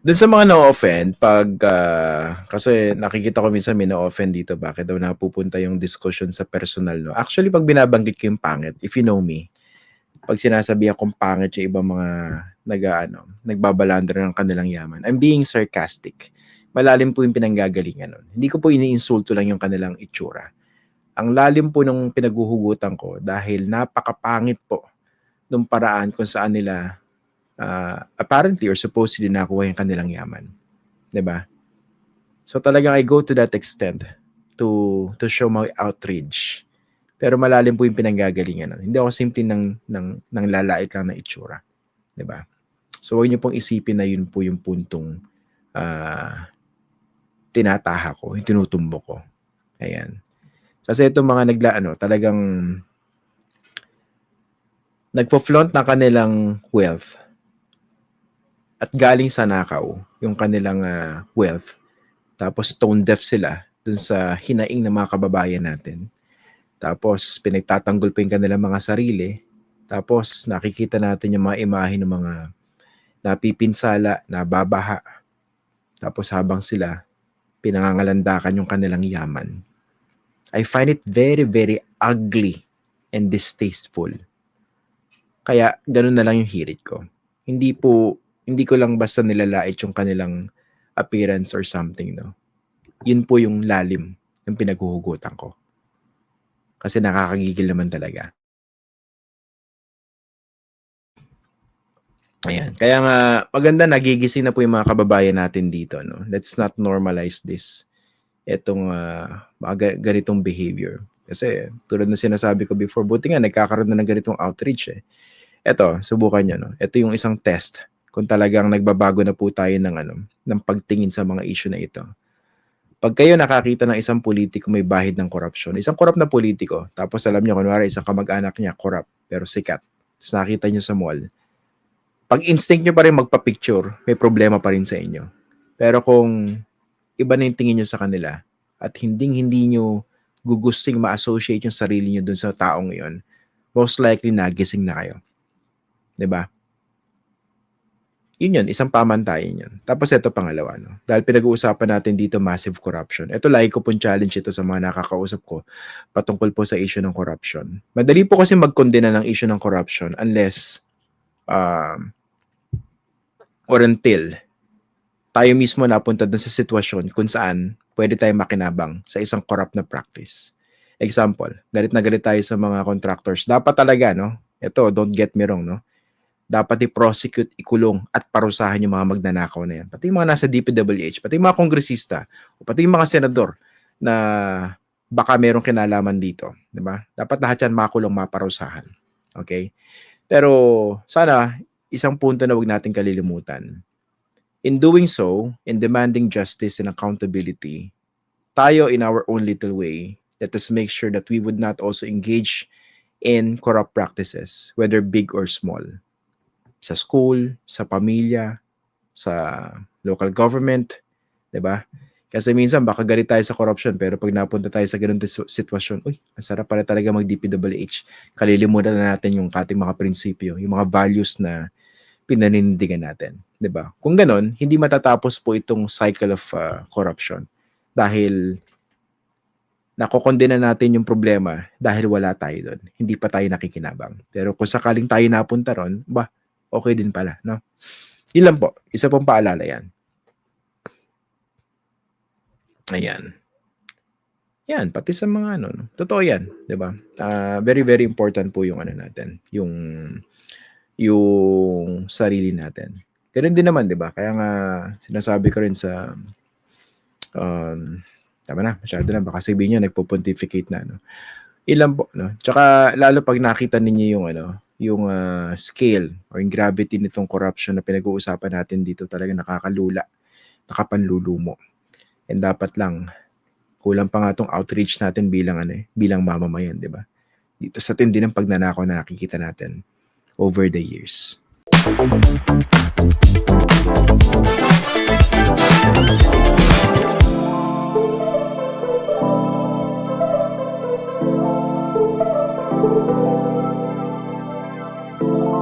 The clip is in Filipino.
Dun sa mga na-offend, pag, ah, kasi nakikita ko minsan may na-offend dito, bakit daw napupunta yung discussion sa personal, no? Actually, pag binabanggit ko yung pangit, if you know me, pag sinasabihan kong pangit yung ibang mga nag, ano, nagbabalandra ng kanilang yaman, I'm being sarcastic. Malalim po yung pinanggagalingan nun. Hindi ko po iniinsulto lang yung kanilang itsura. Ang lalim po nung pinaguhugutan ko dahil napakapangit po nung paraan kung saan nila uh, apparently or supposedly nakuha yung kanilang yaman. ba? So talagang I go to that extent to to show my outrage. Pero malalim po yung pinanggagalingan. Hindi ako simple ng ng ng lalait lang na itsura, ba? So huwag niyo pong isipin na yun po yung puntong uh, tinataha ko, yung tinutumbok ko. Ayan. Kasi itong mga nagla ano, talagang nagpo-flaunt ng kanilang wealth at galing sa nakaw yung kanilang uh, wealth. Tapos tone deaf sila dun sa hinaing ng mga kababayan natin. Tapos pinagtatanggol pa yung kanilang mga sarili. Tapos nakikita natin yung mga imahe ng mga napipinsala, nababaha. Tapos habang sila pinangangalandakan yung kanilang yaman. I find it very, very ugly and distasteful. Kaya ganun na lang yung hirit ko. Hindi po hindi ko lang basta nilalait yung kanilang appearance or something, no? Yun po yung lalim ng pinaghuhugutan ko. Kasi nakakagigil naman talaga. Ayan. Kaya nga, maganda nagigising na po yung mga kababayan natin dito, no? Let's not normalize this. Itong uh, ganitong behavior. Kasi tulad na sinasabi ko before, buti nga nagkakaroon na ng ganitong outreach eh. Ito, subukan nyo, no? Ito yung isang test kung talagang nagbabago na po tayo ng ano, ng pagtingin sa mga issue na ito. Pag kayo nakakita ng isang politiko may bahid ng korupsyon, isang korap na politiko, tapos alam niyo kunwari isang kamag-anak niya korap pero sikat. Tapos nakita niyo sa mall. Pag instinct niyo pa rin magpa-picture, may problema pa rin sa inyo. Pero kung iba na yung tingin niyo sa kanila at hindi hindi niyo gugusting ma-associate yung sarili niyo dun sa taong yon, most likely nagising na kayo. ba? Yun yun, isang pamantayan yun. Tapos ito pangalawa, no? Dahil pinag-uusapan natin dito massive corruption. Ito lagi ko pong challenge ito sa mga nakakausap ko patungkol po sa issue ng corruption. Madali po kasi magkondena ng issue ng corruption unless um, or until tayo mismo napunta dun sa sitwasyon kung saan pwede tayong makinabang sa isang corrupt na practice. Example, galit na galit tayo sa mga contractors. Dapat talaga, no? Ito, don't get me wrong, no? Dapat i-prosecute, ikulong at parusahan yung mga magnanakaw na yan. Pati yung mga nasa DPWH, pati yung mga kongresista, o pati yung mga senador na baka merong kinalaman dito. Di ba? Dapat lahat yan makulong, maparusahan. Okay? Pero sana, isang punto na wag natin kalilimutan. In doing so, in demanding justice and accountability, tayo in our own little way, let us make sure that we would not also engage in corrupt practices, whether big or small sa school, sa pamilya, sa local government, 'di ba? Kasi minsan baka galit tayo sa corruption pero pag napunta tayo sa ganung sitwasyon, uy, ang sarap pala talaga mag DPWH. Kalilimutan na natin yung ating mga prinsipyo, yung mga values na pinanindigan natin, 'di ba? Kung ganon, hindi matatapos po itong cycle of uh, corruption dahil nakokondena natin yung problema dahil wala tayo doon. Hindi pa tayo nakikinabang. Pero kung sakaling tayo napunta ron, ba, okay din pala, no? Lang po. Isa pong paalala yan. Ayan. Yan, pati sa mga ano, no? totoo yan, 'di ba? Uh, very very important po yung ano natin, yung yung sarili natin. Ganun din naman, 'di ba? Kaya nga sinasabi ko rin sa um, tama na, masyado na baka sabihin niyo nagpo-pontificate na no. Ilan po, no? Tsaka lalo pag nakita ninyo yung ano, yung uh, scale or yung gravity nitong corruption na pinag-uusapan natin dito talaga nakakalula, nakapanlulumo. And dapat lang kulang pa nga tong outreach natin bilang ano eh, bilang mamamayan, 'di ba? Dito sa tindi ng pagnanakaw na nakikita natin over the years.